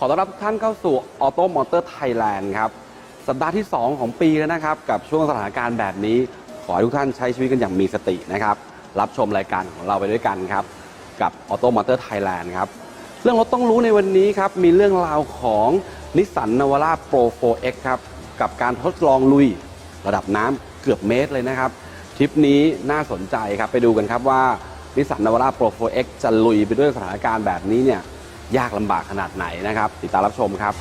ขอต้อนรับทุกท่านเข้าสู่ Auto Motor Thailand ครับ สัปดาห์ที่ 2 ของปีแล้วนะครับ กับช่วงสถานการณ์แบบนี้ ขอให้ทุกท่านใช้ชีวิตกันอย่างมีสตินะครับ รับชมรายการของเราไปด้วยกันครับ กับ Auto Motor Thailand ครับ เรื่องรถต้องรู้ในวันนี้ครับ มีเรื่องราวของนิสสันนวาร่า Pro 4X ครับกับการทดลองลุยระดับน้ำเกือบเมตรเลยนะครับทริปนี้น่าสนใจครับไปดูกันครับว่านิสสันนวาร่า Pro 4X จะลุยไปด้วยสถานการณ์แบบนี้เนี่ย ยากลำบากขนาดไหนนะครับ ติดตามรับชมครับ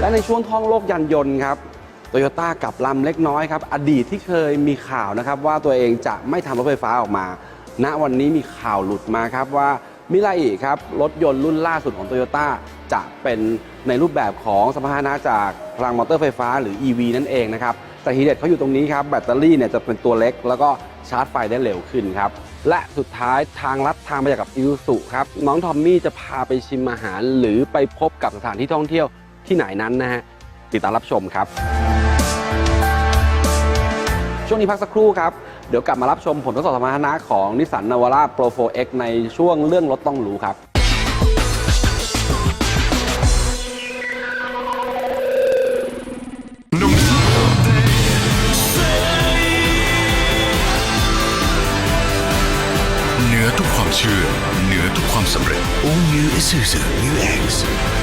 และในช่วงท่องโลกยานยนต์ครับโตโยต้ากลับลำเล็กน้อยครับ อดีตที่เคยมีข่าวนะครับ ว่าตัวเองจะไม่ทำรถไฟฟ้าออกมา ณวันนี้มีข่าวหลุดมาครับว่ามิลาอิครับ รถยนต์รุ่นล่าสุดของโตโยต้า จะเป็นในรูปแบบของสมรรถนะจากพลังมอเตอร์ไฟฟ้าหรือ EV นั่นเองนะครับแต่ทีเด็ดเขาอยู่ตรงนี้ครับแบตเตอรี่เนี่ยจะเป็นตัวเล็ก แล้วก็ชาร์จไฟได้เร็วขึ้นครับและสุดท้ายทางลัดทางไปจากกับอิวสุครับน้องทอมมี่จะพาไปชิมอาหาร หรือไปพบกับสถานที่ท่องเที่ยวที่ไหนนั้นนะฮะติดตามรับชมครับ ช่วงนี้พักสักครู่ครับ เดี๋ยวกลับมารับชมผลทดสอบสมรรถนะของนิสสันนาวาร่า Pro 4X ในช่วงเรื่องรถต้องรู้ครับ อทุกความสำเร็จ All new Isuzu New X.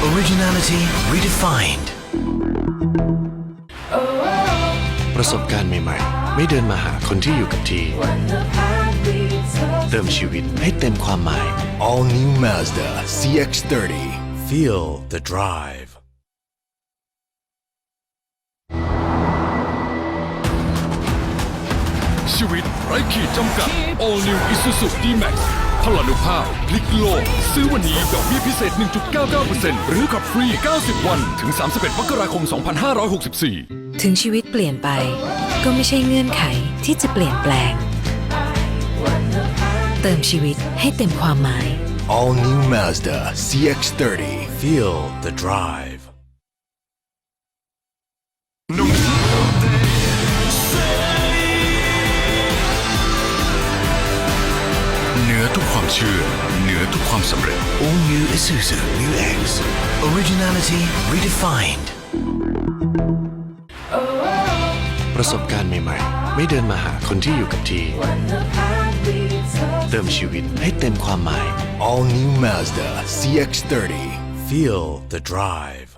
Originality redefined. ประสบการณ์ใหม่ๆ ไม่เดินมาหาคนที่อยู่กับที่ เติมชีวิตให้เต็มความหมาย All new Mazda CX-30. Feel the drive. ชีวิตไร้ขีดจำกัด All New Isuzu D-Max พ ลานุภาพพลิกโลก ซื้อวันนี้ดอกเบี้ยพิเศษ 1.99%หรือขับฟรี 90 วัน ถึง 31มกราคม 2564 ถึงชีวิตเปลี่ยนไปก็ไม่ใช่เงื่อนไขที่จะเปลี่ยนแปลง เติมชีวิตให้เต็มความหมาย All new Mazda CX-30. Feel the drive. เชื่อเหนือทุกความสำเร็จ All new Isuzu New X. Originality redefined. ประสบการณ์ใหม่ๆ ไม่เดินมาหาคนที่อยู่กับที่ เติมชีวิตให้เต็มความหมาย All new Mazda CX-30. Feel the drive.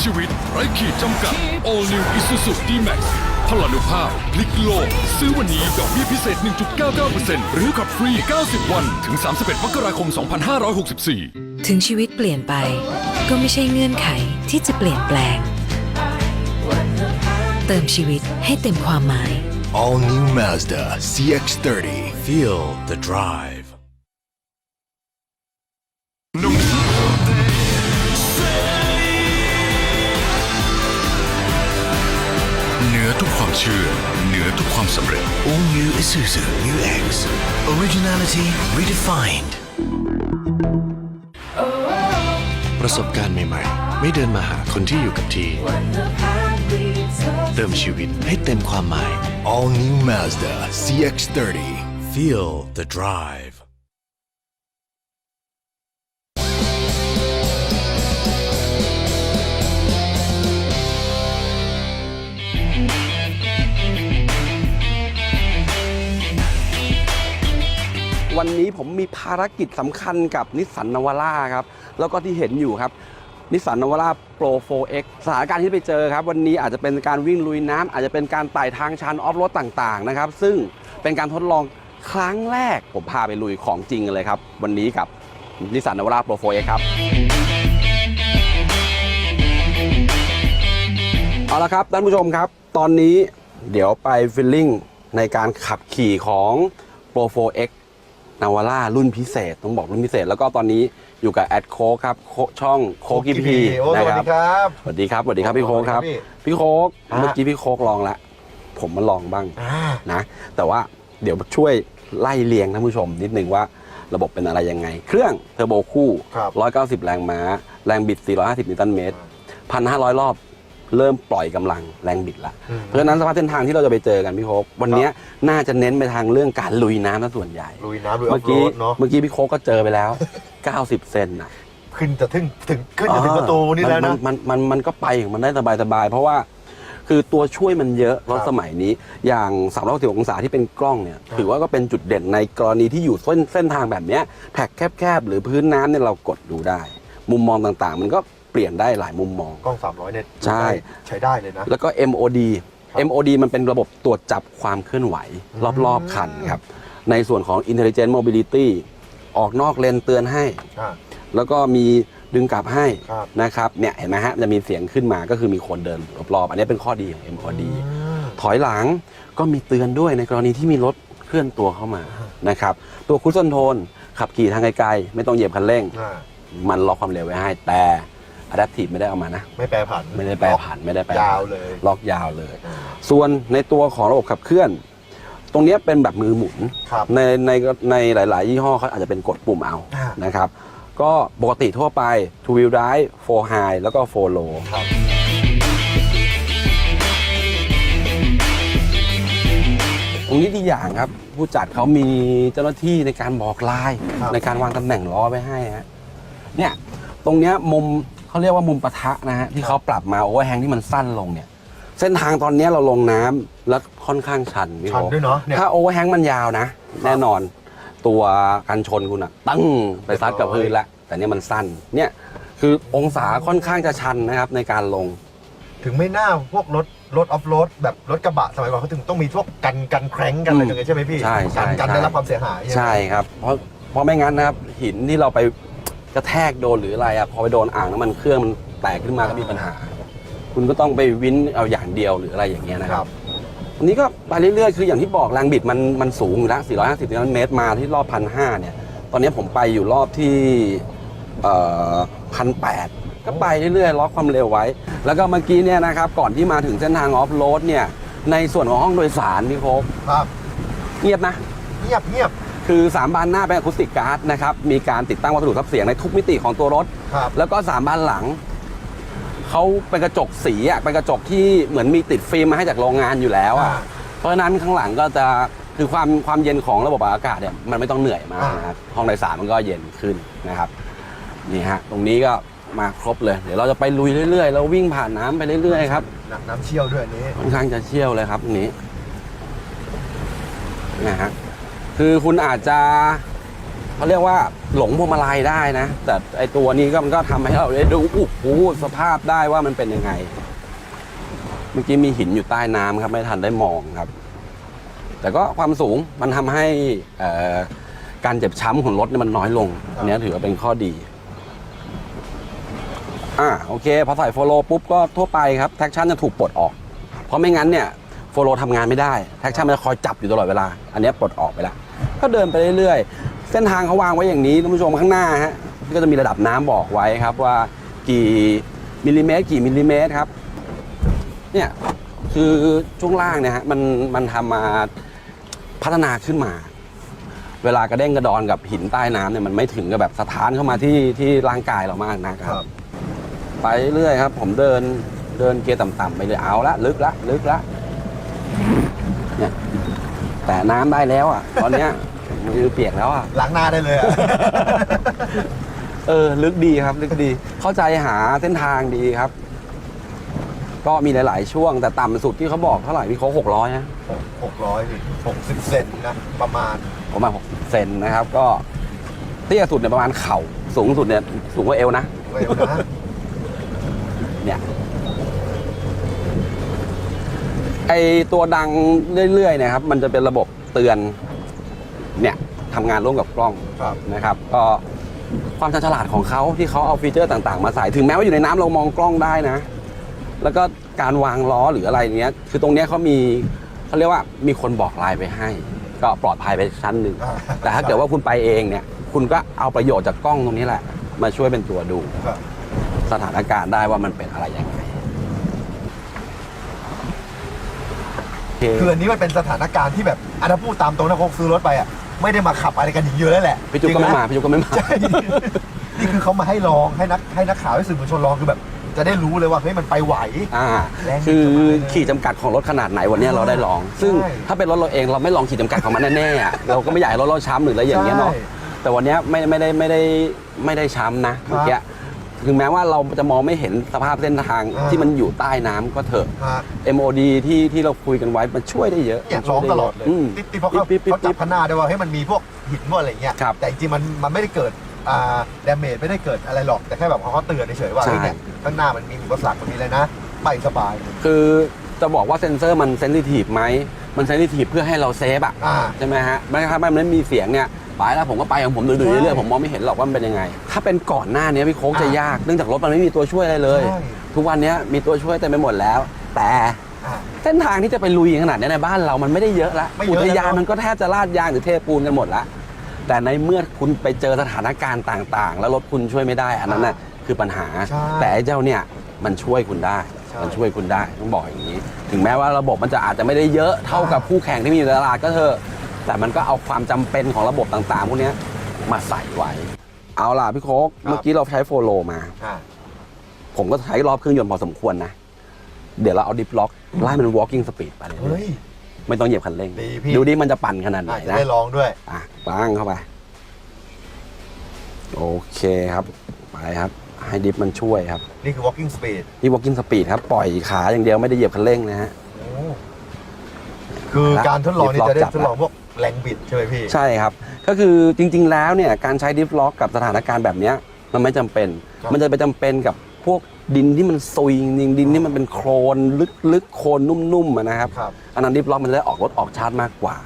ชีวิตไร้ขีดจำกัด All New Isuzu D-Max พลานุภาพพลิกโลก ซื้อวันนี้ดอกเบี้ยพิเศษ 1.99%หรือขับฟรี 90 วัน ถึง 31 มกราคม 2564 ถึงชีวิตเปลี่ยนไป ก็ไม่ใช่เงื่อนไขที่จะเปลี่ยนแปลง เติมชีวิตให้เต็มความหมาย All new Mazda CX-30. Feel the drive. เชื่อเหนือทุกความสำเร็จ All new Isuzu New X. Originality redefined. ประสบการณ์ใหม่ๆ ไม่เดินมาหาคนที่อยู่กับที่ เติมชีวิตให้เต็มความหมาย All new Mazda CX-30. Feel the drive. วันนี้ผมมีภารกิจสำคัญกับนิสสันนวาร่าครับ แล้วก็ที่เห็นอยู่ครับนิสสันนวาร่า Pro 4X สถานการณ์ที่ไปเจอครับ วันนี้อาจจะเป็นการวิ่งลุยน้ำอาจจะเป็นการไต่ทางชันออฟโรดต่างๆนะครับ ซึ่งเป็นการทดลองครั้งแรกผมพาไปลุยของจริงกันเลยครับ วันนี้กับนิสสันนวาร่าโปรโฟเครับ เอาละครับท่านผู้ชมครับ ตอนนี้เดี๋ยวไปฟิลลิ่งในการขับขี่ของ Pro 4X นาวาร่ารุ่นพิเศษ ต้องบอกรุ่นพิเศษ แล้วก็ตอนนี้อยู่กับแอดโคกครับโคช่องโคกิพีโอ้สวัสดีครับ สวัสดีครับสวัสดีครับพี่โคกครับ สวัสดีครับพี่โคกฮะเมื่อกี้พี่โคกลองละผมมาลองบ้างอ่านะ แต่ว่าเดี๋ยวช่วยไล่เรียงท่านผู้ชมนิดนึงว่าระบบเป็นอะไรยังไง เครื่องเทอร์โบคู่ ครับ 190 แรงม้า แรงบิด 450 นิวตันเมตร 1,500 รอบ เริ่มปล่อยกำลังแรงบิดละอืมเพราะฉะนั้นสภาพเส้นทางที่เราจะไปเจอกันพี่โคกวันเนี้ยน่าจะเน้นไปทางเรื่องการลุยน้ำซะส่วนใหญ่ลุยน้ำลุยออเมื่อฟโรกี้ดเนาะเมื่อกี้พี่โคกก็เจอไปแล้ว 90 เซนนะขึ้นจะถึงถึงขึ้นจะถึงประตูนี่แล้วมันะมันมันมันก็ไปของมันได้สบายๆเพราะว่าคือตัวช่วยมันเยอะรถครับสมัยนี้ อย่าง360องศาที่เป็นกล้องเนี่ยถือว่าก็เป็นจุดเด่นในกรณีที่อยู่เส้นเส้นทางแบบเนี้ยแท็กแคบๆ หรือพื้นน้ำเนี่ยเรากดดูได้ มุมมองต่างๆ มันก็ เปลี่ยนได้หลายมุมมอง กล้อง 300เนี่ยใช่ ใช้ได้เลยนะ แล้วก็ MOD ครับ MOD มันเป็นระบบตรวจจับความเคลื่อนไหว รอบๆคันครับ ในส่วนของ Intelligent Mobility ออกนอกเลนเตือนให้ อ่า แล้วก็มีดึงกลับให้ครับ นะครับเนี่ยเห็นไหมฮะจะมีเสียงขึ้นมาก็คือมีคนเดินรอบๆ อันนี้เป็นข้อดีของ MOD ถอยหลังก็มีเตือนด้วยในกรณีที่มีรถเคลื่อนตัวเข้ามานะครับ ตัวคุชชั่นโทนขับขี่ทางไกลๆ ไม่ต้องเหยียบคันเร่ง อ่า มันล็อกความเร็วไว้ให้ แต่ Adaptive ไม่ได้เอามานะ ไม่แปรผันไม่ได้แปรผันไม่ได้แปรผันยาวเลย ล็อกยาวเลย ส่วนในตัวของระบบขับเคลื่อน ตรงเนี้ยเป็นแบบมือหมุน ครับในในในหลาย ๆ ยี่ห้อเขาอาจจะเป็นกดปุ่มเอาอ่าน นะครับ ก็ปกติทั่วไป two wheel drive four high แล้วก็ four low ครับ ตรงนี้ดีอย่างครับ ผู้จัดเขามีเจ้าหน้าที่ในการบอกลาย ครับ ในการวางตำแหน่งล้อไว้ให้ฮะเนี่ยตรงเนี้ยมุม เขาเรียกว่ามุมปะทะนะฮะที่เขาปรับมาโอเวอร์แฮงที่มันสั้นลงเนี่ย เส้นทางตอนเนี้ยเราลงน้ำแล้วค่อนข้างชันพี่ชันโอ๊คด้วยเนาะเนี่ย ถ้าโอเวอร์แฮงมันยาวนะ แน่นอนตัวกันชนคุณอะตั้งไปซัดกับพื้นแล้วแต่เนี่ยมันสั้นเนี่ยคือองศาค่อนข้างจะชันนะครับในการลง ถึงไม่น่าพวกรถรถออฟโรดแบบรถกระบะสมัยก่อนเขาถึงต้องมีพวกกันกันแคร้งกันอะไรอืมอย่างเงี้ยใช่ไหมพี่ใช่ใช่กันกันใช่ ได้รับความเสียหายใช่ครับ เพราะเพราะไม่งั้นนะครับหินที่เราไป กระแทกโดนหรืออะไรอะพอไปโดนอ่างน้ำมันเครื่องมันแตกขึ้นมาก็มีปัญหา คุณก็ต้องไปวินเอาอย่างเดียวหรืออะไรอย่างเงี้ยนะคครัรับบอันนี้ก็ไปเรื่อยๆ คืออย่างที่บอกแรงบิดมันมันสูงอยู่แล้ว 450นิวตันเมตรมาที่รอบพันห้าเนี่ย ตอนนี้ผมไปอยู่รอบที่พันแปดก็ไปเรื่อยๆ ล็อกความเร็วไว้ แล้วก็เมื่อกี้เนี่ยนะครับ ก่อนที่มาถึงเส้นทางออฟโรดเนี่ย ในส่วนของห้องโดยสารพี่โคกครับ เงียบนะ เงียบเงียบ คือ 3 บานหน้าเป็นอะคูสติกการ์ดนะครับมีการติดตั้งวัสดุทับเสียงในทุกมิติของตัวรถ ครับ แล้วก็ 3 บานหลัง เขาเป็นกระจกสีอะเป็นกระจกที่เหมือนมีติดฟิล์มมาให้จากโรงงานอยู่แล้วอะอ่าเพราะฉะนั้นข้างหลังก็จะคือความความเย็นของระบบอากาศเนี่ยมันไม่ต้องเหนื่อยมากอ่าน นะครับห้องโดยสารมันก็เย็นขึ้นนะครับนี่ฮะตรงนี้ก็มาครบเลย เดี๋ยวเราจะไปลุยเรื่อยๆเราวิ่งผ่านน้ำไปเรื่อยๆครับน้ำน้ำเชี่ยวด้วยอันนี้ค่อนข้างจะเชี่ยวเลยครับตรงนี้นะฮะ คือคุณอาจจะเขาเรียกว่าหลงพวงมาลัยได้นะ แต่ไอตัวนี้ก็มันก็ทำให้เราได้ดูโอ้โหสภาพได้ว่ามันเป็นยังไง เมื่อกี้มีหินอยู่ใต้น้ำครับ ไม่ทันได้มองครับ แต่ก็ความสูงมันทำให้การเจ็บช้ำของรถเนี่ยมันน้อยลงอันนี้ถือว่าเป็นข้อดีอ่าโอเคพอใส่โฟโลปุ๊บก็ทั่วไปครับแท็กชั่นจะถูกปลดออก เพราะไม่งั้นเนี่ย โฟโลทำงานไม่ได้แท็กชั่นมันจะคอยจับอยู่ตลอดเวลา อันเนี้ยปลดออกไปแล้ว ก็เดินไปเรื่อยๆ เส้นทางเขาวางไว้อย่างนี้ท่านผู้ชมข้างหน้าฮะก็จะมีระดับน้ำบอกไว้ครับว่ากี่มิลลิเมตร กี่มิลลิเมตรครับเนี่ยคือช่วงล่างเนี่ยฮะมันมันทำมาพัฒนาขึ้นมา เวลากระเด้งกระดอนกับหินใต้น้ำเนี่ยมันไม่ถึงกับแบบสะท้านเข้ามาที่ที่ร่างกายเรามากนะคครัรับบไปเรื่อยครับ ผมเดินเดินเกียร์ต่ำๆไปเลยเอาละลึกละลึกละเนี่ย แต่น้ำได้แล้วอะ ตอนเนี้ยมือเปียกแล้วอะ ล้างหน้าได้เลยอะ เออ ลึกดีครับ ลึกดี เข้าใจหาเส้นทางดีครับ ก็มีหลาย ๆ ช่วง แต่ต่ำสุดที่เขาบอกเท่าไหร่พี่เขาหกร้อยนะ หกร้อยพี่หกสิบเซนนะประมาณ ประมาณหกเซนนะครับ ก็เตี้ยสุดเนี่ยประมาณเข่า สูงสุดเนี่ยสูงกว่าเอวนะ เร็วนะ เนี่ย ไอตัวดังเรื่อยๆเนะครับ มันจะเป็นระบบเตือนเนี่ยทำงานร่วมกับกล้องครับ นะครับก็ความชาญฉลาดของเขาที่เขาเอาฟีเจอร์ต่างๆ มาใส่ถึงแม้ว่าอยู่ในน้ำเรามองกล้องได้นะ แล้วก็การวางล้อหรืออะไรเนี้ย คือตรงเนี้ยเขามีเขาเรียกว่ามีคนบอกลายไปให้ ก็ปลอดภัยไปชั้นหนึ่ง อ่า แต่ถ้าเกิดว่าคุณไปเองเนี่ย คุณก็เอาประโยชน์จากกล้องตรงนี้แหละ มาช่วยเป็นตัวดูครับ สถานการณ์ได้ว่ามันเป็นอะไรยังไงโอเคคืออันนี้มันเป็นสถานการณ์ที่แบบอันถ้าพูดตามตรงนะพกซื้อรถไปอะไม่ได้มาขับอะไรกันอย่างเยอะแล้วแหละพี่จุกก็ไม่มาจริงพี่จุกก็ไม่มาๆใช่นี่คือเขามาให้ลองให้นักให้นักข่าวให้สื่อมวลชนลองคือแบบ จะได้รู้เลยว่าเฮ้ยมันไปไหวอ่าแรงคือจะมาเลยขีดจำกัดของรถขนาดไหนวันเนี้ยเราได้ลอง ซึ่งใช่ถ้าเป็นรถเราเองเราไม่ลองขีดจำกัดของมันแน่ๆอะเราก็ไม่อยากให้รถเราช้ำหรืออะไรอย่างเงี้ยเนาะใช่แต่วันเนี้ยไม่ไม่ได้ไม่ได้ไม่ได้ช้ำนะครับเมื่อกี้ ถึงแม้ว่าเราจะมองไม่เห็นสภาพเส้นทางอ่า ที่มันอยู่ใต้น้ำก็เถอะ ฮะ MOD ที่ที่เราคุยกันไว้มันช่วยได้เยอะเนี่ยร้องตลอดเลยม ติ๊บติ๊บเพราะเขาปิ๊บปิ๊บเขาจัปิ๊บบพนาด้วยว่าให้ยมันมีพวกหินพวกอะไรเงี้ยครับแต่จริงๆมันมันไม่ได้เกิดอ่าดาเมจไม่ได้เกิดอะไรหรอกแต่แค่แบบเขาก็เตือนเฉยๆว่าใช่ เฮ้ยเนี่ยข้างหน้ามันมีอุปสรรคมันมีอะไรนะไปสบายเลยคือจะบอกว่าเซ็นเซอร์มันเซนซิทีฟไหม มันเซนซิทีฟเพื่อให้เราเซฟอะอ่า ใช่ไหมฮะไม่ครับมันไม่มีเสียงเนี่ย ไปแล้วผมก็ไปของผมดื้อๆใช่เรื่อยๆผมมองไม่เห็นหรอกว่ามันเป็นยังไง ถ้าเป็นก่อนหน้านี้พี่โค้กจะอ่ายยากเนื่องจากรถมันไม่มีตัวช่วยอะไรเลย ใช่ ทุกวันนี้มีตัวช่วยเต็มไปหมดแล้ว แต่อ่าเส้นทางที่จะไปลุยขนาดนี้ในบ้านเรามันไม่ได้เยอะละไม่เยอุอะทยานแล้วมันก็แทบจะลาดยางหรือเทปูนกันหมดละแต่ในเมื่อคุณไปเจอสถานการณ์ต่างๆ แล้วรถคุณช่วยไม่ได้อันนั้นน่ะคือปัญหา ใช่แต่ไอ้เจ้าเนี่ยมันช่วยคุณได้ ใช่ มันช่วยคุณได้ต้องบอกอย่างนี้ ถึงแม้ว่าระบบมันจะอาจจะไม่ได้เยอะเท่ากับคู่แข่งที่มีอยู่ในตลาดก็เถอะ แต่มันก็เอาความจำเป็นของระบบต่างๆพวกเนี้ยมาใส่ไว้ เอาล่ะพี่โค้กเมื่อกี้เราใช้โฟโลมาอ่าผมก็ใช้รอบเครื่องยนต์พอสมควรนะ เดี๋ยวเราเอาดิฟล็อกไล่มัน walking speed ไปเลยเฮ้ยไม่ต้องเหยียบคันเร่งดีพี่ดูดิมันจะปั่นขนาดไหนอาจจะนะได้ลองด้วย อะปังเข้าไป โอเคครับ ไปครับ ให้ดิฟมันช่วยครับ นี่คือ walking speed นี่ walking speed ครับ ปล่อยขาอย่างเดียวไม่ได้เหยียบคันเร่งนะฮะโอ้คือการทดลองนี่จะได้จับทดลองพวก แรงบิดใช่ไหมพี่ ใช่ครับ ก็คือจริง ๆ แล้วเนี่ยการใช้ดิฟล็อกกับสถานการณ์แบบเนี้ยมันไม่จำเป็น ครับ มันจะไปจำเป็นกับพวกดินที่มันซุยจริงๆดินที่มันเป็นโคลนลึกๆโคลนนุ่มๆอะนะครับ ครับ อันนั้นดิฟล็อกมันจะได้ออกรถออกชาร์จมากกว่า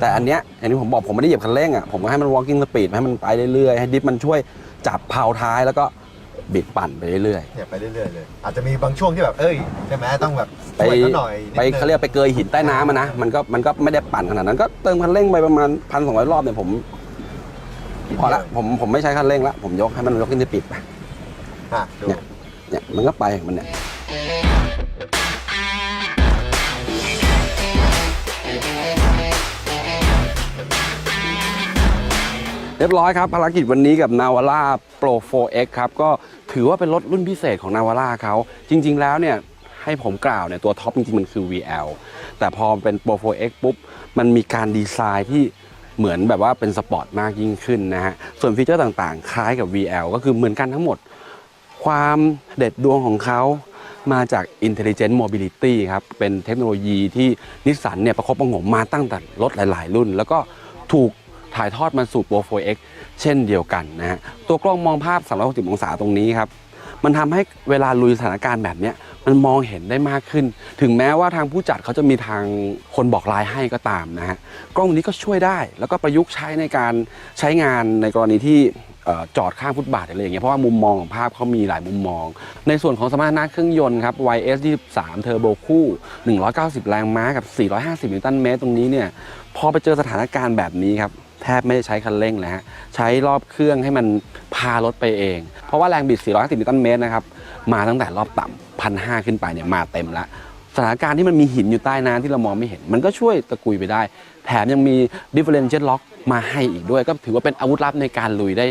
แต่อันเนี้ยอย่างที่ผมบอกผมไม่ได้เหยียบคันเร่งอะผมก็ให้มัน walking speed ให้มันไปเรื่อยๆ ให้ดิฟมันช่วยจับเพลาท้ายแล้วก็ บิดปั่นไปเรื่อยเนี่ยไปเรื่อยๆเลย อาจจะมีบางช่วงที่แบบเอ้ยใช่ไหมต้องแบบๆไปช่วยเขาหน่อยนิดไปนึงเขาเรียกไปเกยหินใต้น้ำอะนะมันก็มันก็ไม่ได้ปั่นขนาดนั้น ก็เติมคันเร่งไปประมาณพันสองร้อยรอบเนี่ยผมพอละผมผมไม่ใช้คันเร่งละผมยกให้มัน walking speed ไปอะดูเนี่ยเนี่ยมันก็ไปของมันเนี่ย เรียบร้อยครับ ภารกิจวันนี้กับ Navara Pro 4X ครับ ก็ ถือว่าเป็นรถรุ่นพิเศษของ Navara เขาจริง ๆ แล้วเนี่ยให้ผมกล่าวเนี่ยตัวท็อปจริงๆ มันคือ VL แต่พอเป็น Pro 4X ปุ๊บ มันมีการดีไซน์ที่เหมือนแบบว่าเป็นสปอร์ตมากยิ่งขึ้นนะฮะ ส่วนฟีเจอร์ต่างๆ คล้ายกับ VL ก็คือเหมือนกันทั้งหมด ความเด็ดดวงของเขามาจาก Intelligent Mobility ครับ เป็นเทคโนโลยีที่นิสสันเนี่ยประคบประงมมาตั้งแต่รถหลาย ๆ รุ่น แล้วก็ถูกถ่ายทอดมาสู่ Pro 4X เช่นเดียวกันนะฮะตัวกล้องมองภาพ 360 องศาตรงนี้ครับ มันทำให้เวลาลุยสถานการณ์แบบเนี้ยมันมองเห็นได้มากขึ้น ถึงแม้ว่าทางผู้จัดเขาจะมีทางคนบอกลายให้ก็ตามนะฮะกล้องนี้ก็ช่วยได้ แล้วก็ประยุกต์ใช้ในการใช้งานในกรณีที่จอดข้างฟุตบาทอะไรอย่างเงี้ยเพราะว่ามุมมองของภาพเขามีหลายมุมมอง ในส่วนของสมรรถนะเครื่องยนต์ครับ YS 23 เทอร์โบคู่ 190 แรงม้ากับ 450 นิวตันเมตรตรงนี้เนี่ย พอไปเจอสถานการณ์แบบนี้ครับ แทบไม่ได้ใช้คันเร่งเลยฮะใช้รอบเครื่องให้มันพารถไปเอง เพราะว่าแรงบิด 450 นิวตันเมตรนะครับมาตั้งแต่รอบต่ำพันห้าขึ้นไปเนี่ยมาเต็มละสถานการณ์ที่มันมีหินอยู่ใต้น้ำที่เรามองไม่เห็น มันก็ช่วยตะกุยไปได้ แถมยังมี differential lock มาให้อีกด้วย ก็ถือว่าเป็นอาวุธลับในการลุยได้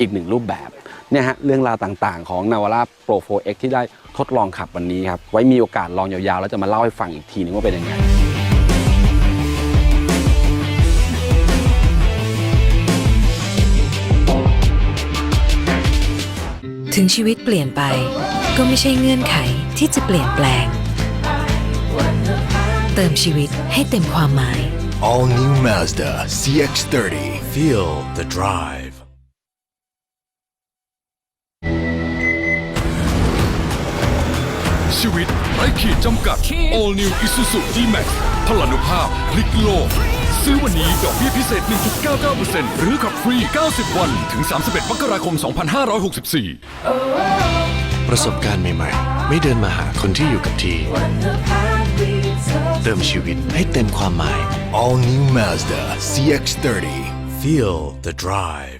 อีกหนึ่งรูปแบบเนี่ยฮะเรื่องราวต่างๆ ของ Navara Pro 4X ที่ได้ทดลองขับวันนี้ครับ ไว้มีโอกาสลองยาวๆ แล้วจะมาเล่าให้ฟังอีกทีนึงว่าเป็นยังไง ถึงชีวิตเปลี่ยนไป ก็ไม่ใช่เงื่อนไขที่จะเปลี่ยนแปลง เติมชีวิตให้เต็มความหมาย All new Mazda CX30. Feel the drive. ชีวิตไร้ขีดจำกัด All New Isuzu D-Max พลานุภาพพลิกโลก ซื้อวันนี้ดอกเบี้ยพิเศษ 1.99%หรือขับฟรี 90 วัน ถึง 31 มกราคม 2564 ประสบการณ์ใหม่ๆ ไม่เดินมาหาคนที่อยู่กับทีเติมชีวิตให้เต็มความหมาย All new Mazda CX30. Feel the drive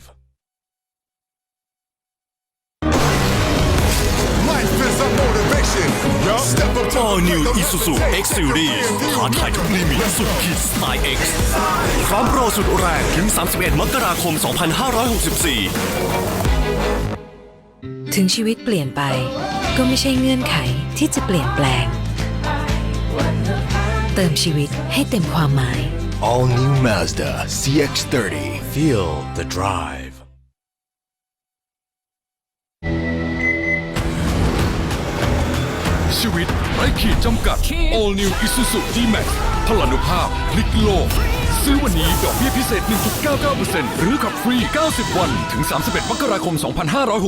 All the New plate, don't Isuzu hesitate. X Series ท้าทายทุกลิมิตสุดขีดสไตล์ X พร้อมโปรสุดแรงถึง 31 มกราคม 2564 ถึงชีวิตเปลี่ยนไป ก็ไม่ใช่เงื่อนไขที่จะเปลี่ยนแปลง เติมชีวิตให้เต็มความหมาย All new Mazda CX30. Feel the drive ชีวิตไร้ขีดจำกัด All New Isuzu D-Max พลานุภาพพลิกโลก ซื้อวันนี้ดอกเบี้ยพิเศษ 1.99%หรือขับฟรี 90 วัน ถึง 31 มกราคม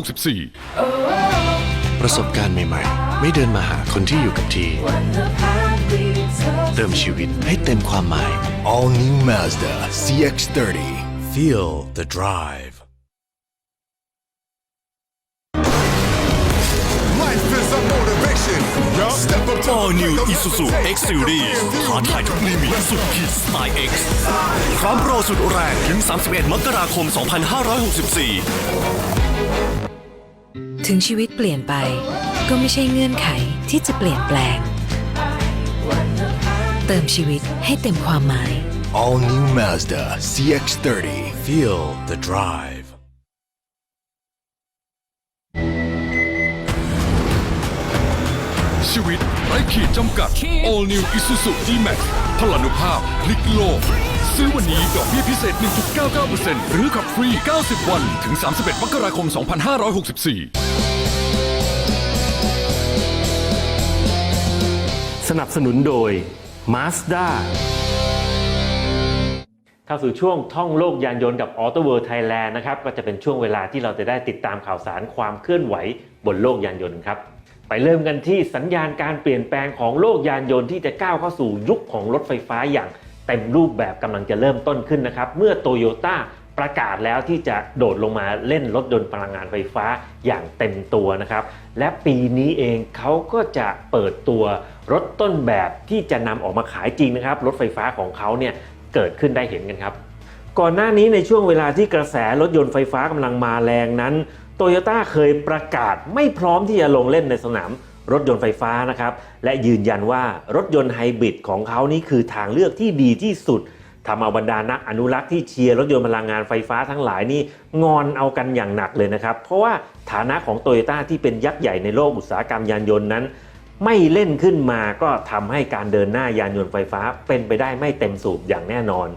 2564 ประสบการณ์ใหม่ๆ ไม่เดินมาหาคนที่อยู่กับทีเติมชีวิตให้เต็มความหมาย All new Mazda CX30. Feel the drive All the New plate, don't Isuzu hesitate. X Series ท้าทายทุกลิมิตสุดขีดสไตล์ X พร้อมโปรสุดแรงถึง 31 มกราคม 2564 ถึงชีวิตเปลี่ยนไป ก็ไม่ใช่เงื่อนไขที่จะเปลี่ยนแปลง เติมชีวิตให้เต็มความหมาย All new Mazda CX30. Feel the drive ชีวิตไร้ขีดจำกัด All New Isuzu D-Max พลานุภาพพลิกโลก ซื้อวันนี้ดอกเบี้ยพิเศษ 1.99%หรือขับฟรี 90 วัน ถึง 31 มกราคม 2564สนับสนุนโดย Mazda เข้าสู่ช่วงท่องโลกยานยนต์กับ Auto World Thailand นะครับ ก็จะเป็นช่วงเวลาที่เราจะได้ติดตามข่าวสารความเคลื่อนไหวบนโลกยานยนต์ครับ ไปเริ่มกันที่สัญญาณการเปลี่ยนแปลงของโลกยานยนต์ที่จะก้าวเข้าสู่ยุคของรถไฟฟ้าอย่างเต็มรูปแบบกำลังจะเริ่มต้นขึ้นนะครับ เมื่อโตโยต้าประกาศแล้วที่จะโดดลงมาเล่นรถยนต์พลังงานไฟฟ้าอย่างเต็มตัวนะครับ และปีนี้เองเขาก็จะเปิดตัวรถต้นแบบที่จะนำออกมาขายจริงนะครับ รถไฟฟ้าของเขาเนี่ยเกิดขึ้นได้เห็นกันครับ ก่อนหน้านี้ในช่วงเวลาที่กระแสรถยนต์ไฟฟ้ากำลังมาแรงนั้น โตโยต้าเคยประกาศไม่พร้อมที่จะลงเล่นในสนามรถยนต์ไฟฟ้านะครับ และยืนยันว่ารถยนต์ไฮบริดของเขานี่คือทางเลือกที่ดีที่สุดทำเอาบรรดานักอนุรักษ์ที่เชียร์รถยนต์พลังงานไฟฟ้าทั้งหลายนี่งอนเอากันอย่างหนักเลยนะครับ เพราะว่าฐานะของโตโยต้าที่เป็นยักษ์ใหญ่ในโลกอุตสาหกรรมยานยนต์นั้น ไม่เล่นขึ้นมาก็ทำให้การเดินหน้ายานยนต์ไฟฟ้าเป็นไปได้ไม่เต็มสูบอย่างแน่นอน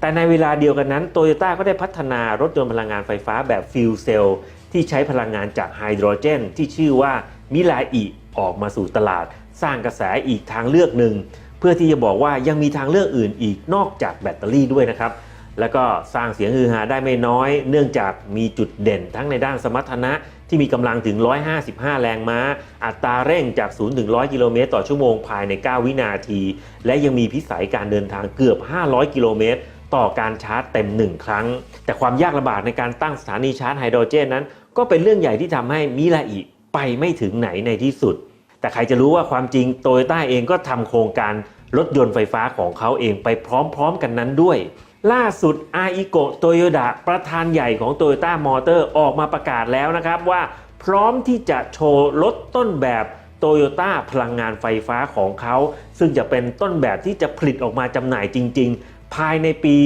แต่ในเวลาเดียวกันนั้นโตโยต้าก็ได้พัฒนารถยนต์พลังงานไฟฟ้าแบบฟิวเซล ที่ใช้พลังงานจากไฮโดรเจน ที่ชื่อว่ามิลาอิออกมาสู่ตลาด สร้างกระแสอีกทางเลือกหนึ่ง เพื่อที่จะบอกว่ายังมีทางเลือกอื่นอีกนอกจากแบตเตอรี่ด้วยนะครับ แล้วก็สร้างเสียงฮือฮาได้ไม่น้อย เนื่องจากมีจุดเด่นทั้งในด้านสมรรถนะที่มีกำลังถึง 155 แรงม้า อัตราเร่งจาก 0 ถึง 100 กิโลเมตรต่อชั่วโมงภายใน 9 วินาที และยังมีพิสัยการเดินทางเกือบ 500 กิโลเมตรต่อการชาร์จเต็ม 1 ครั้ง แต่ความยากลำบากในการตั้งสถานีชาร์จไฮโดรเจนนั้น ก็เป็นเรื่องใหญ่ที่ทำให้มิลาอิไปไม่ถึงไหนในที่สุด แต่ใครจะรู้ว่าความจริงโตโยต้าเองก็ทำโครงการรถยนต์ไฟฟ้าของเขาเองไปพร้อมๆกันนั้นด้วย ล่าสุดอาอิโกะโตโยดะประธานใหญ่ของโตโยต้ามอเตอร์ออกมาประกาศแล้วนะครับว่าพร้อมที่จะโชว์รถต้นแบบโตโยต้าพลังงานไฟฟ้าของเขา ซึ่งจะเป็นต้นแบบที่จะผลิตออกมาจำหน่ายจริง ๆ ภายในปี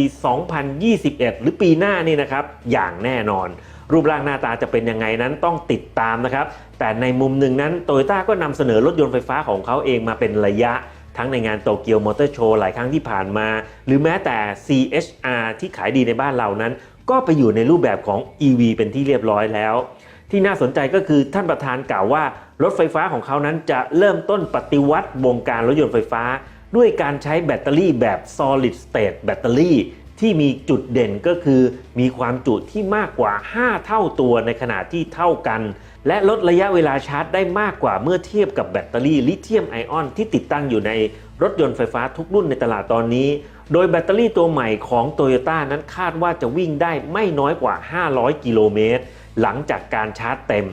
2021 หรือปีหน้านี่นะครับ อย่างแน่นอน รูปร่างหน้าตาจะเป็นยังไงนั้นต้องติดตามนะครับ แต่ในมุมหนึ่งนั้นโตโยต้าก็นำเสนอรถยนต์ไฟฟ้าของเขาเองมาเป็นระยะทั้งในงานโตเกียวมอเตอร์โชว์หลายครั้งที่ผ่านมา หรือแม้แต่ CHR ที่ขายดีในบ้านเรานั้น ก็ไปอยู่ในรูปแบบของ EV เป็นที่เรียบร้อยแล้ว ที่น่าสนใจก็คือท่านประธานกล่าวว่า รถไฟฟ้าของเขานั้นจะเริ่มต้นปฏิวัติวงการรถยนต์ไฟฟ้า ด้วยการใช้แบตเตอรี่แบบ solid state แบตเตอรี่ ที่มีจุดเด่นก็คือ มีความจุที่มากกว่า 5 เท่าตัวในขณะที่เท่ากัน และลดระยะเวลาชาร์จได้มากกว่าเมื่อเทียบกับแบตเตอรี่ลิเธียมไอออนที่ติดตั้งอยู่ในรถยนต์ไฟฟ้าทุกรุ่นในตลาดตอนนี้ โดยแบตเตอรี่ตัวใหม่ของ Toyota นั้นคาดว่าจะวิ่งได้ไม่น้อยกว่า 500 กิโลเมตร หลังจากการชาร์จเต็ม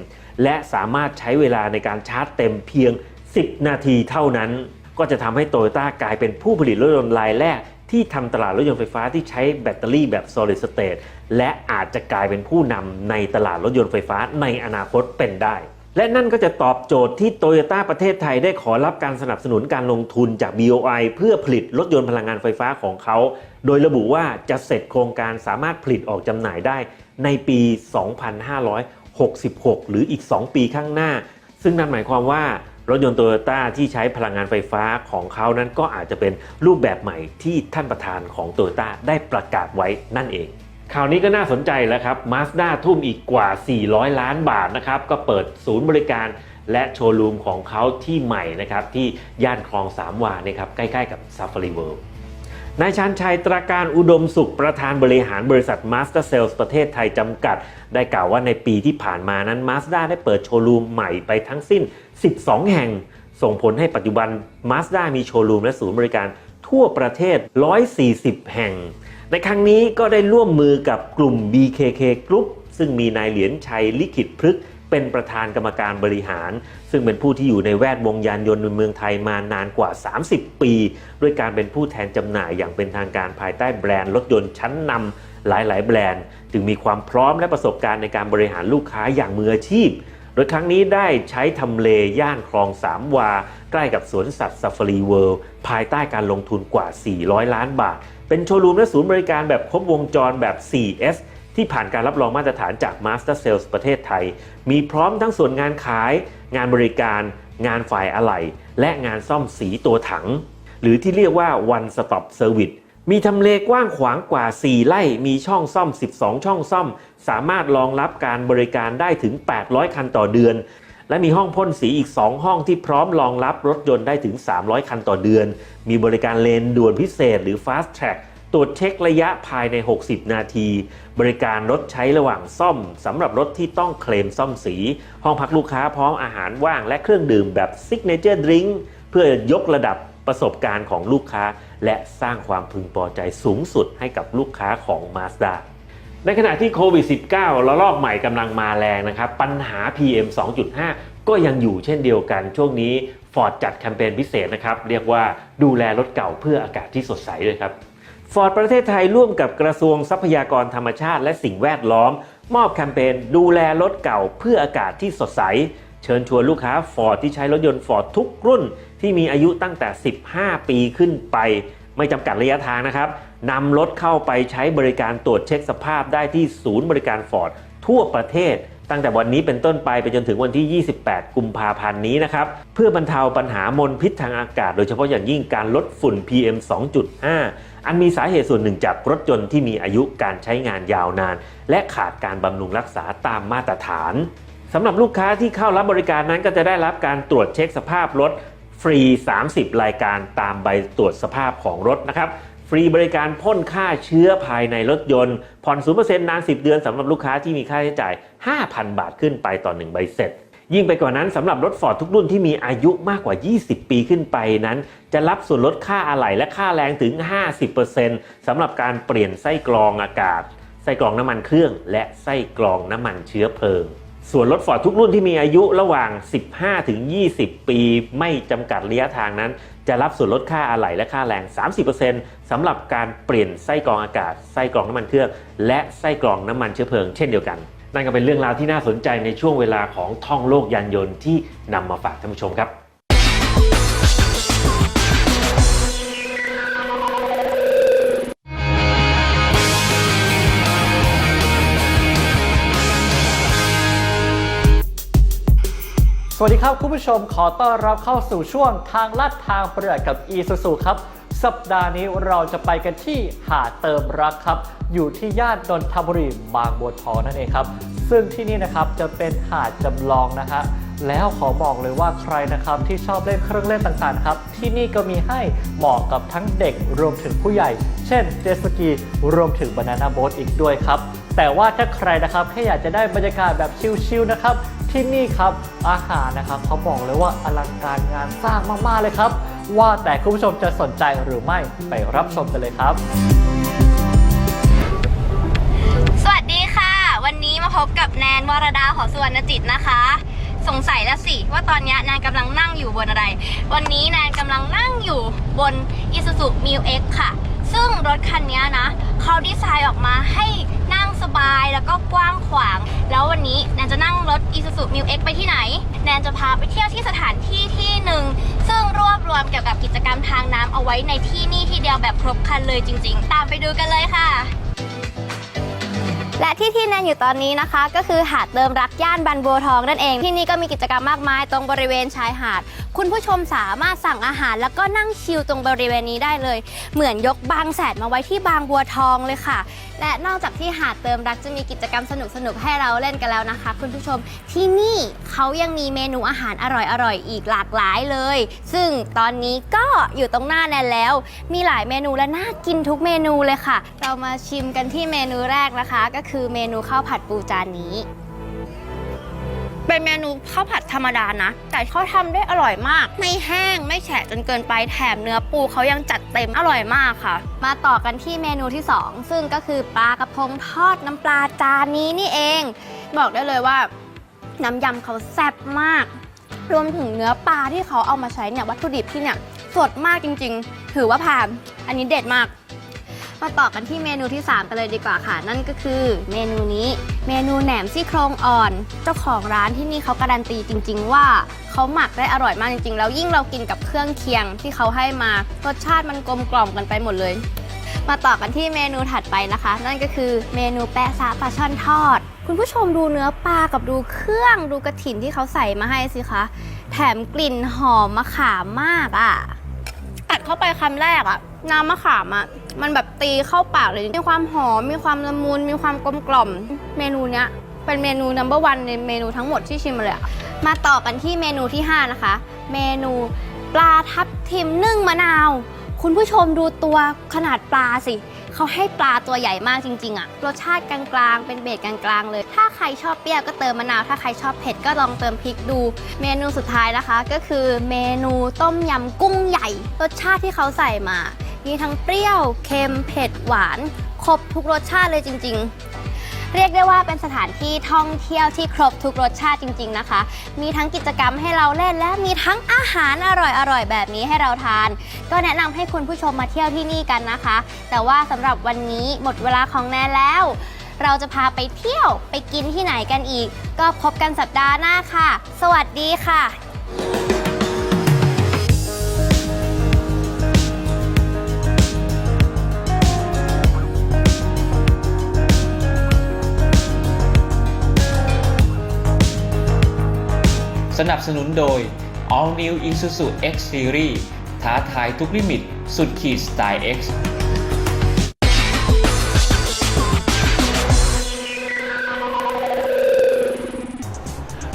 และสามารถใช้เวลาในการชาร์จเต็มเพียง 10 นาทีเท่านั้น ก็จะทำให้โตโยต้ากลายเป็นผู้ผลิตรถยนต์รายแรก ที่ทำตลาดรถยนต์ไฟฟ้าที่ใช้แบตเตอรี่แบบ solid state และอาจจะกลายเป็นผู้นำในตลาดรถยนต์ไฟฟ้าในอนาคตเป็นได้ และนั่นก็จะตอบโจทย์ที่โตโยต้าประเทศไทยได้ขอรับการสนับสนุนการลงทุนจาก BOI เพื่อผลิตรถยนต์พลังงานไฟฟ้าของเขา โดยระบุว่าจะเสร็จโครงการสามารถผลิตออกจำหน่ายได้ในปี 2566 หรืออีก 2 ปีข้างหน้า ซึ่งนั่นหมายความว่า รถยนต์โตโยต้าที่ใช้พลังงานไฟฟ้าของเขานั้นก็อาจจะเป็นรูปแบบใหม่ที่ท่านประธานของโตโยต้าได้ประกาศไว้นั่นเองข่าวนี้ก็น่าสนใจแล้วครับ Mazda ทุ่มอีกกว่า 400 ล้านบาทนะครับ ก็เปิดศูนย์บริการและโชว์รูมของเขาที่ใหม่นะครับ ที่ย่านคลองสามวานะครับ ใกล้ๆกับ Safari World นายชันชัยตราการอุดมสุขประธานบริหารบริษัท Master Sales ประเทศไทยจำกัด ได้กล่าวว่าในปีที่ผ่านมานั้น Mazda ได้เปิดโชว์รูมใหม่ไปทั้งสิ้น 12 แห่ง ส่งผลให้ปัจจุบัน Mazda มีโชว์รูมและศูนย์บริการทั่วประเทศ 140 แห่ง ในครั้งนี้ก็ได้ร่วมมือกับกลุ่ม BKK Group ซึ่งมีนายเหรียญชัยลิขิตพฤกษ์เป็นประธานกรรมการบริหาร ซึ่งเป็นผู้ที่อยู่ในแวดวงยานยนต์ในเมืองไทยมานานกว่า 30 ปี ด้วยการเป็นผู้แทนจำหน่ายอย่างเป็นทางการภายใต้แบรนด์รถยนต์ชั้นนำหลาย ๆ แบรนด์ จึงมีความพร้อมและประสบการณ์ในการบริหารลูกค้าอย่างมืออาชีพ โดยครั้งนี้ได้ใช้ทำเลย่านคลองสามวา ใกล้กับสวนสัตว์ซ a ฟารีเวิลด์ภายใต้การลงทุนกว่า 400 ล้านบาท เป็นโชว์รูมและศูนย์บริการแบบครบวงจรแบบ 4S ที่ผ่านการรับรองมาตรฐานจาก Master Sales ประเทศไทย มีพร้อมทั้งส่วนงานขาย งานบริการ งานฝ่ายอะไหล่ และงานซ่อมสีตัวถัง หรือที่เรียกว่า One Stop Service มีทำเลกว้างขวางกว่า 4 ไร่ มีช่องซ่อม 12 ช่องซ่อม สามารถรองรับการบริการได้ถึง 800 คันต่อเดือน และมีห้องพ่นสีอีก 2 ห้องที่พร้อมรองรับรถยนต์ได้ถึง 300 คันต่อเดือน มีบริการเลนด่วนพิเศษหรือ Fast Track ตรวจเช็คระยะภายใน 60 นาที บริการรถใช้ระหว่างซ่อมสำหรับรถที่ต้องเคลมซ่อมสี ห้องพักลูกค้าพร้อมอาหารว่างและเครื่องดื่มแบบ Signature Drink เพื่อยกระดับประสบการณ์ของลูกค้า และสร้างความพึงพอใจสูงสุดให้กับลูกค้าของ Mazda ในขณะที่โควิด -19 ระลอกใหม่กำลังมาแรงนะครับ ปัญหา PM 2.5 ก็ยังอยู่เช่นเดียวกัน ช่วงนี้ Ford จัดแคมเปญพิเศษนะครับ เรียกว่าดูแลรถเก่าเพื่ออากาศที่สดใสเลยครับฟอร์ดประเทศไทยร่วมกับกระทรวงทรัพยากรธรรมชาติและสิ่งแวดล้อม มอบแคมเปญดูแลรถเก่าเพื่ออากาศที่สดใส เชิญชวนลูกค้าฟอร์ดที่ใช้รถยนต์ฟอร์ดทุกรุ่น ที่มีอายุตั้งแต่ 15 ปีขึ้นไป ไม่จำกัดระยะทางนะครับนำรถเข้าไปใช้บริการตรวจเช็คสภาพได้ที่ศูนย์บริการฟอร์ดทั่วประเทศ ตั้งแต่วันนี้เป็นต้นไปไปจนถึงวันที่ 28 กุมภาพันธ์นี้นะครับ เพื่อบรรเทาปัญหามลพิษทางอากาศ โดยเฉพาะอย่างยิ่งการลดฝุ่น PM 2.5 อันมีสาเหตุส่วนหนึ่งจากรถยนต์ที่มีอายุการใช้งานยาวนาน และขาดการบำรุงรักษาตามมาตรฐานสำหรับลูกค้าที่เข้ารับบริการนั้นก็จะได้รับการตรวจเช็คสภาพรถ ฟรี 30 รายการตามใบตรวจสภาพของรถนะครับ ฟรีบริการพ่นฆ่าเชื้อภายในรถยนต์ ผ่อน 0%นาน 10 เดือนสำหรับลูกค้าที่มีค่าใช้จ่าย 5,000 บาทขึ้นไปต่อ 1 ใบเสร็จ ยิ่งไปกว่านั้นสำหรับรถฟอร์ดทุกรุ่นที่มีอายุมากกว่า 20 ปีขึ้นไปนั้น จะรับส่วนลดค่าอะไหล่และค่าแรงถึง 50%สำหรับการเปลี่ยนไส้กรองอากาศ ไส้กรองน้ำมันเครื่อง และไส้กรองน้ำมันเชื้อเพลิง ส่วนรถฟอร์ดทุกรุ่นที่มีอายุระหว่าง 15 ถึง 20 ปี ไม่จำกัดระยะทางนั้น จะรับส่วนลดค่าอะไหล่และค่าแรง 30%สำหรับการเปลี่ยนไส้กรองอากาศ ไส้กรองน้ำมันเครื่อง และไส้กรองน้ำมันเชื้อเพลิงเช่นเดียวกัน นั่นก็เป็นเรื่องราวที่น่าสนใจในช่วงเวลาของท่องโลกยานยนต์ที่นำมาฝากท่านผู้ชมครับ วัสดีครับคุณผู้ชมขอต้อนรับเข้าสู่ช่วงทางลัดทางประหยัดกับ e s u s u ครับ สัปดาห์นี้เราจะไปกันที่หาดเติมรักครับ อยู่ที่ย่านนนทบุรีบางบัวทองนั่นเองครับ ซึ่งที่นี่นะครับจะเป็นหาดจำลองนะฮะแล้วขอบอกเลยว่าใครนะครับที่ชอบเล่นเครื่องเล่นต่างๆครับ ที่นี่ก็มีให้เหมาะกับทั้งเด็กรวมถึงผู้ใหญ่ เช่นเจสกีรวมถึงบานาน่าโบ๊ทอีกด้วยครับ แต่ว่าถ้าใครนะครับแค่อยากจะได้บรรยากาศแบบชิลๆนะครับ ที่นี่ครับอาหารนะครับเขาบอกเลยว่าอลังการงานสร้างมากๆเลยครับ ว่าแต่คุณผู้ชมจะสนใจหรือไม่ไปรับชมกันเลยครับ สวัสดีค่ะ วันนี้มาพบกับแนนวรดาหอสุวรรณจิตนะคะ สงสัยแล้วสิว่าตอนนี้แนนกำลังนั่งอยู่บนอะไร วันนี้แนนกำลังนั่งอยู่บน Isuzu m i l X ค่ะ ซึ่งรถคันนี้นะเขาดีไซน์ออกมาให้นั่งสบายแล้วก็กว้างขวาง แล้ววันนี้แนนจะนั่งรถ Isuzu m i l X ไปที่ไหน แนนจะพาไปเที่ยวที่สถานที่ที่หนึ่งซึ่งรวบรวมเกี่ยวกับกิจกรรมทางน้ำเอาไว้ในที่นี่ที่เดียวแบบครบครันเลยจริง ๆ ตามไปดูกันเลยค่ะ และที่ที่แนนอยู่ตอนนี้นะคะ ก็คือหาดเติมรักย่านบันบัวทองนั่นเอง ที่นี่ก็มีกิจกรรมมากมายตรงบริเวณชายหาด คุณผู้ชมสามารถสั่งอาหารแล้วก็นั่งชิลตรงบริเวณนี้ได้เลย เหมือนยกบางแสนมาไว้ที่บางบัวทองเลยค่ะ และนอกจากที่หาดเติมรักจะมีกิจกรรมสนุกๆให้เราเล่นกันแล้วนะคะ คุณผู้ชมที่นี่เขายังมีเมนูอาหารอร่อยๆอีกหลากหลายเลย ซึ่งตอนนี้ก็อยู่ตรงหน้าแนนแล้ว มีหลายเมนูและน่ากินทุกเมนูเลยค่ะ เรามาชิมกันที่เมนูแรกนะคะ ก็คือเมนูข้าวผัดปูจานนี้ เป็นเมนูข้าวผัดธรรมดานะ แต่เขาทำได้อร่อยมาก ไม่แห้งไม่แฉะจนเกินไปแถมเนื้อปูเขายังจัดเต็มอร่อยมากค่ะ มาต่อกันที่เมนูที่ 2 ซึ่งก็คือปลากระพงทอดน้ำปลาจานนี้นี่เอง บอกได้เลยว่า น้ำยำเขาแซ่บมาก รวมถึงเนื้อปลาที่เขาเอามาใช้เนี่ยวัตถุดิบที่เนี่ยสดมากจริง ๆ ถือว่าผ่าน อันนี้เด็ดมาก มาต่อกันที่เมนูที่ 3 กันเลยดีกว่าค่ะ นั่นก็คือเมนูนี้เมนูแหนมซี่โครงอ่อน เจ้าของร้านที่นี่เขาการันตีจริง ๆ ว่าเขาหมักได้อร่อยมากจริงๆ แล้วยิ่งเรากินกับเครื่องเคียงที่เขาให้มารสชาติมันกลมกล่อมกันไปหมดเลย มาต่อกันที่เมนูถัดไปนะคะ นั่นก็คือเมนูแปะซาปลาช่อนทอด คุณผู้ชมดูเนื้อปลากับดูเครื่องดูกระถินที่เขาใส่มาให้สิคะแถมกลิ่นหอมมะขามมากอะกัดเข้าไปคำแรกอะ น้ำมะขามอะมันแบบตีเข้าปากเลย มีความหอม มีความละมุน มีความกลมกล่อม เมนูเนี้ยเป็นเมนู number one ในเมนูทั้งหมดที่ชิมมาเลยอะมาต่อกันที่เมนูที่ 5 นะคะ เมนูปลาทับทิมนึ่งมะนาว คุณผู้ชมดูตัวขนาดปลาสิ เขาให้ปลาตัวใหญ่มากจริง ๆอะรสชาติกลางๆ เป็นเบสกลางๆเลย ถ้าใครชอบเปรี้ยวก็เติมมะนาว ถ้าใครชอบเผ็ดก็ลองเติมพริกดู เมนูสุดท้ายนะคะ ก็คือเมนูต้มยำกุ้งใหญ่ รสชาติที่เขาใส่มา มีทั้งเปรี้ยว เค็ม เผ็ด หวาน ครบทุกรสชาติเลยจริง ๆ เรียกได้ว่าเป็นสถานที่ท่องเที่ยวที่ครบทุกรสชาติจริง ๆ นะคะ มีทั้งกิจกรรมให้เราเล่น และมีทั้งอาหารอร่อยๆ แบบนี้ให้เราทาน ก็แนะนำให้คุณผู้ชมมาเที่ยวที่นี่กันนะคะ แต่ว่าสำหรับวันนี้หมดเวลาของแนนแล้ว เราจะพาไปเที่ยวไปกินที่ไหนกันอีก ก็พบกันสัปดาห์หน้าค่ะ สวัสดีค่ะ สนับสนุนโดย All New Isuzu X Series ท้าทายทุกลิมิต สุดขีดสไตล์ X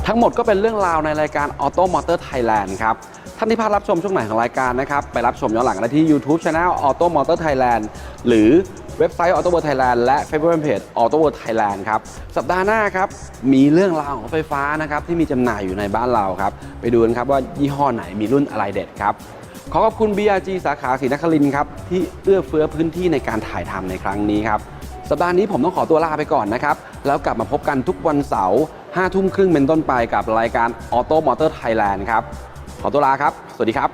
ทั้งหมดก็เป็นเรื่องราวในรายการ Auto Motor Thailand ครับ ท่านที่พลาดรับชมช่วงไหนของรายการนะครับ ไปรับชมย้อนหลังได้ที่ YouTube Channel Auto Motor Thailand หรือ เว็บไซต์ Auto World Thailand และ Facebook Page Auto World Thailand ครับ สัปดาห์หน้าครับ มีเรื่องราวของไฟฟ้านะครับ ที่มีจำหน่ายอยู่ในบ้านเราครับ ไปดูกันครับว่ายี่ห้อไหนมีรุ่นอะไรเด็ดครับ ขอขอบคุณ BRG สาขาศรีนครินทร์ครับ ที่เอื้อเฟื้อพื้นที่ในการถ่ายทำในครั้งนี้ครับ สัปดาห์นี้ผมต้องขอตัวลาไปก่อนนะครับ แล้วกลับมาพบกันทุกวันเสาร์5ทุ่มครึ่งเป็นต้นไปกับรายการ Auto Motor Thailand ครับ ขอตัวลาครับ สวัสดีครับ